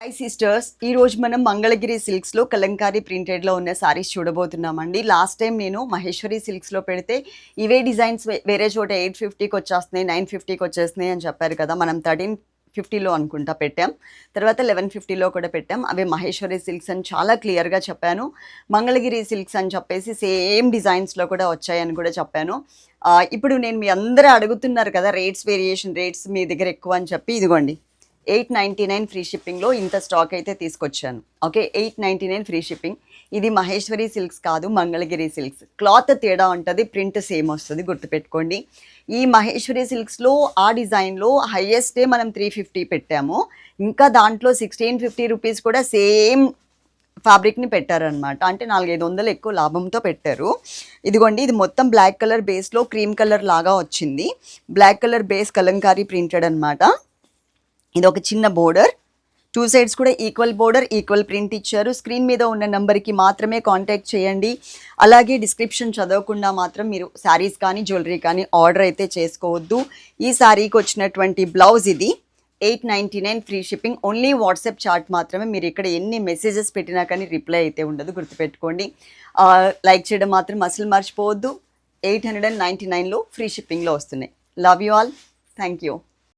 High sisters ఈ రోజు మనం మంగళగిరి సిల్క్స్లో కలంకారీ ప్రింటెడ్లో ఉన్న సారీస్ చూడబోతున్నామండి. లాస్ట్ టైం నేను మహేశ్వరి సిల్క్స్లో పెడితే ఇవే డిజైన్స్ వేరే చోట ఎయిట్ ఫిఫ్టీకి వచ్చేస్తున్నాయి నైన్ ఫిఫ్టీకి వచ్చేస్తున్నాయి అని చెప్పారు కదా. మనం థర్టీన్ ఫిఫ్టీలో అనుకుంటా పెట్టాం. తర్వాత లెవెన్ ఫిఫ్టీలో కూడా పెట్టాం. అవి మహేశ్వరి సిల్క్స్ అని చాలా క్లియర్గా చెప్పాను. మంగళగిరి సిల్క్స్ అని చెప్పేసి సేమ్ డిజైన్స్లో కూడా వచ్చాయని కూడా చెప్పాను. ఇప్పుడు నేను మీ అందరూ అడుగుతున్నారు కదా రేట్స్ వేరియేషన్ రేట్స్ మీ దగ్గర ఎక్కువ అని చెప్పి. ఇదిగోండి. ఎయిట్ నైంటీ నైన్ ఫ్రీ షిప్పింగ్లో ఇంత స్టాక్ అయితే తీసుకొచ్చాను. Okay eight ninety nine free shipping. ఇది మహేశ్వరి సిల్క్స్ కాదు మంగళగిరి సిల్క్స్. క్లాత్ తేడా ఉంటుంది ప్రింట్ సేమ్ వస్తుంది గుర్తుపెట్టుకోండి. ఈ మహేశ్వరి సిల్క్స్లో ఆ డిజైన్లో హయ్యెస్టే మనం త్రీ ఫిఫ్టీ పెట్టాము. ఇంకా దాంట్లో సిక్స్టీన్ ఫిఫ్టీ రూపీస్ కూడా సేమ్ ఫ్యాబ్రిక్ని పెట్టారనమాట అంటే నాలుగైదు వందలు ఎక్కువ లాభంతో పెట్టారు. ఇదిగోండి ఇది మొత్తం బ్లాక్ కలర్ బేస్లో క్రీమ్ కలర్ లాగా వచ్చింది. Black colour base Kalamkari printed అనమాట ఇది ఒక చిన్న బోర్డర్. టూ సైడ్స్ కూడా ఈక్వల్ బోర్డర్ ఈక్వల్ ప్రింట్ ఇచ్చారు. స్క్రీన్ మీద ఉన్న నెంబర్కి మాత్రమే కాంటాక్ట్ చేయండి. అలాగే డిస్క్రిప్షన్ చదవకుండా మాత్రం మీరు శారీస్ కానీ జ్యువెలరీ కానీ ఆర్డర్ అయితే చేసుకోవద్దు. ఈ శారీకి వచ్చినటువంటి బ్లౌజ్ ఇది. Eight ninety nine free shipping only WhatsApp chat మాత్రమే. మీరు ఇక్కడ ఎన్ని మెసేజెస్ పెట్టినా కానీ రిప్లై అయితే ఉండదు. గుర్తుపెట్టుకోండి. లైక్ చేయడం మాత్రం అసలు మర్చిపోవద్దు. ఎయిట్ హండ్రెడ్ అండ్ నైంటీ నైన్లో ఫ్రీ షిప్పింగ్లో వస్తున్నాయి. Love you all thank you